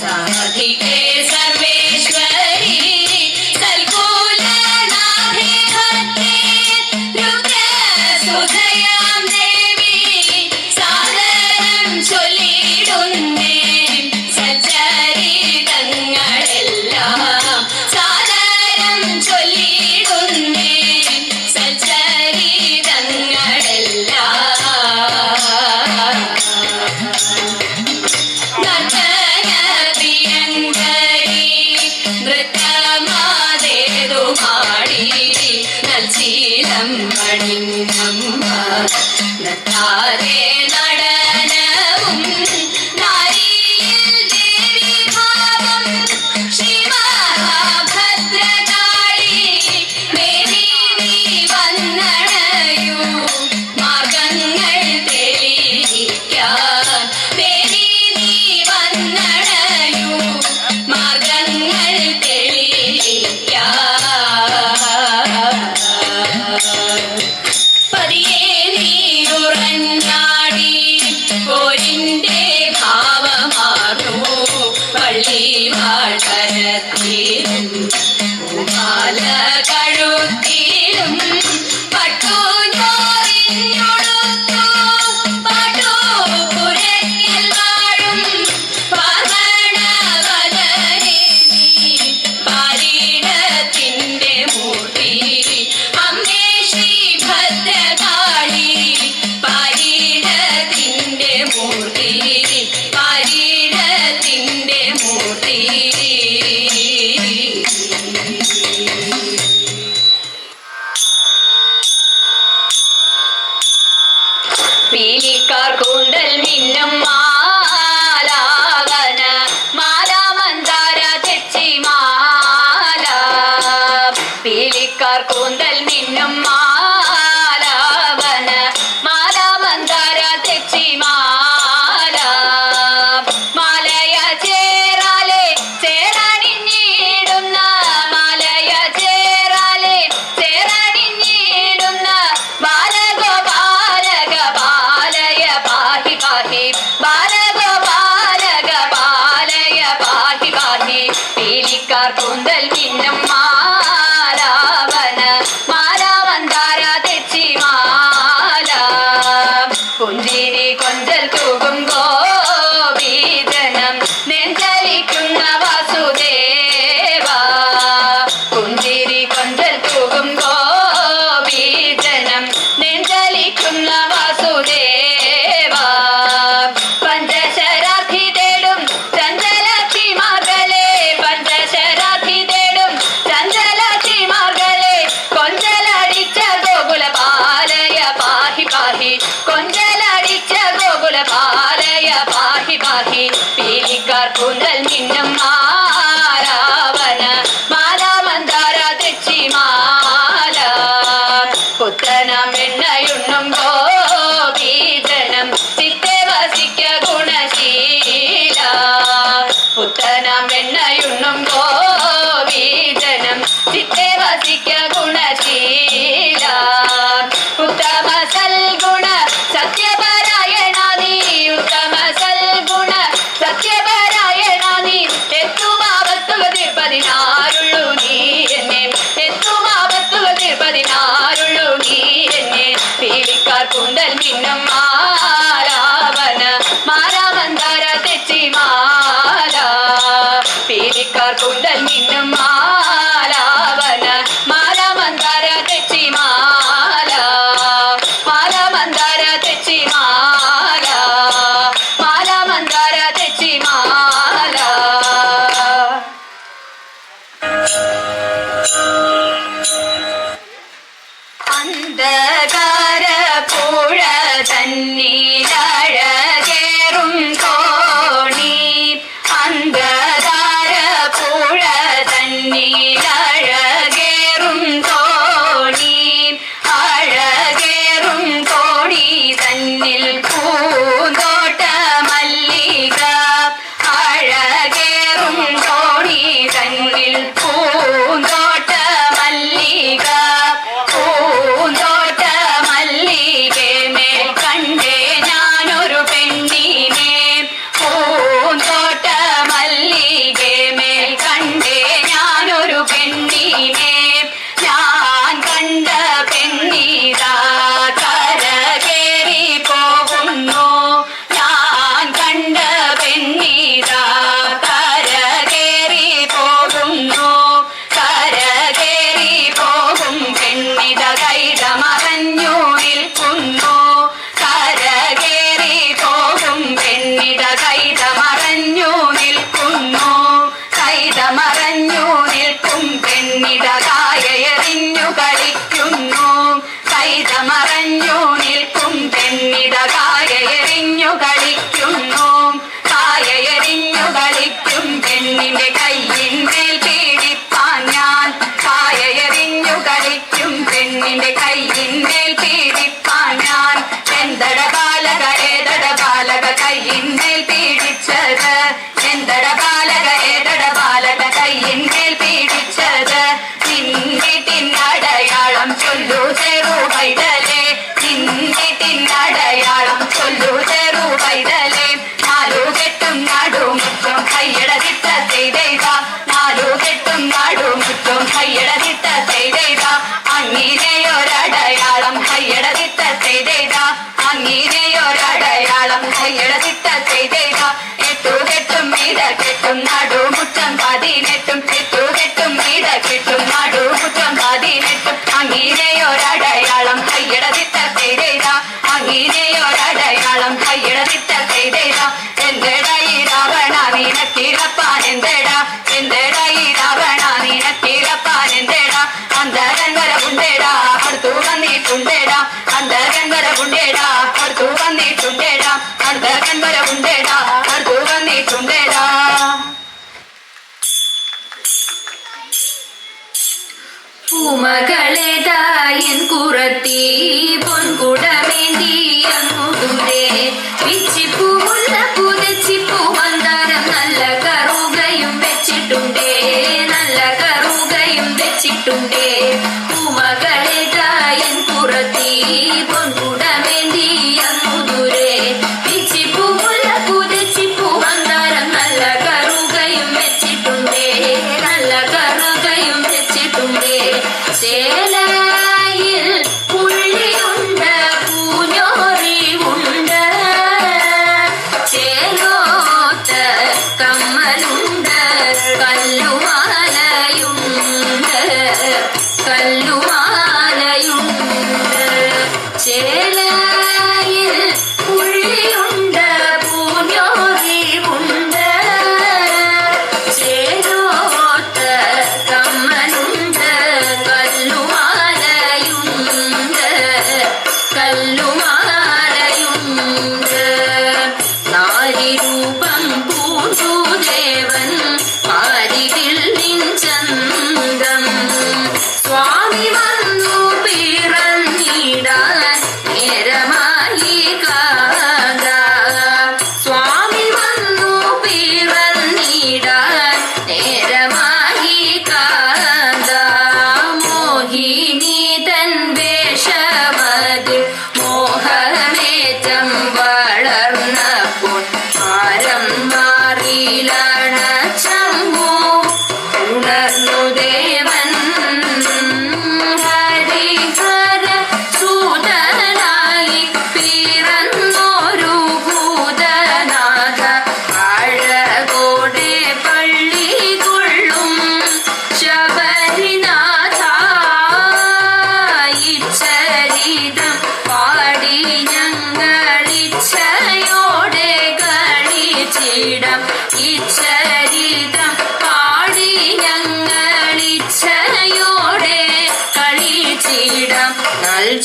side. Hare ശരീരം പുത്തനം വെണ്ണയുണ്ണും ഗോപീജനം அந்தகார போழ தண்ணீரா കായയെറിഞ്ഞു കളിക്കുന്നു കായയെറിഞ്ഞു കളിക്കും പെണ്ണിന്റെ കയ്യിന്മേൽ പീഡിപ്പാൻ ഞാൻ. കായയെറിഞ്ഞു കളിക്കും പെണ്ണിന്റെ കയ്യിന്മേൽ പീഡിപ്പാൻ ഞാൻ. എന്തട ബാലക ഏതട ബാലക കയ്യിന്മേൽ പീഡിച്ചത്? എന്തട ബാലക ഏതട ബാലക കയ്യിന്മേൽ പീഡിച്ചത്? നിന്നിട്ടിന്നടയാളം ചൊല്ലു ചെറു പൈതലേ നിന്നിട്ടിന്നടയാളം கையடதிட்ட செய்தா நாடு கெட்டும் நாடு முற்றும் கையடதிட்ட செய்தா அங்கினேயோர் அடையாளம். கையடதிட்ட செய்தா அங்கினேயோர் அடையாளம். கையடதிட்ட செய்தா எட்டு கெட்டும் மீத கெட்டும் நாடு முற்றம் பதினெட்டு. ఉండేడా అంత కనబర ఉండేడా కడుతూ అన్నీ ఉండేడా అంత కనబర ఉండేడా కడుతూ అన్నీ ఉండేడా பூமகளே தாயின் குரத்தி பொன்குடமேந்தி Shit.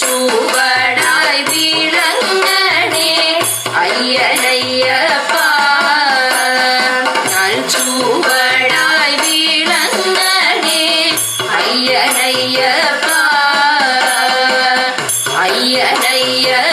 சூவடாய் விளங்கனே ஐயனையப்பா நான் சூவடாய் விளங்கனே ஐயனையப்பா ஐயனையப்பா.